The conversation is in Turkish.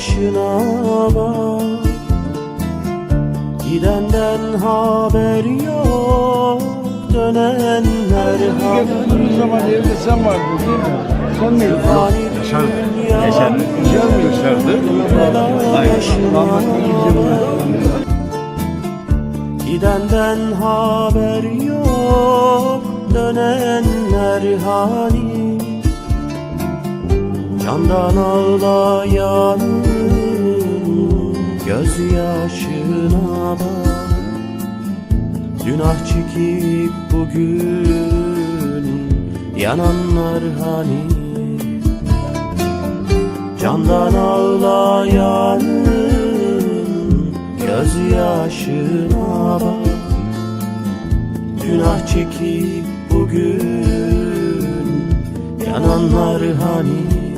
yaşına bak Gidenden haber yok Dönenler haber Geldiğimiz zaman evde sen vardın değil mi? Sen miydin? Yaşar Yaşar. Güzel mi? Yaşardı. Gidenden haber yok Dönenler hani Candan ağlayanın Gözyaşına bak. Günah çekip bugün Yananlar hani? Candan ağlayanın gözyaşına bak. Günah çekip bugün yananlar hani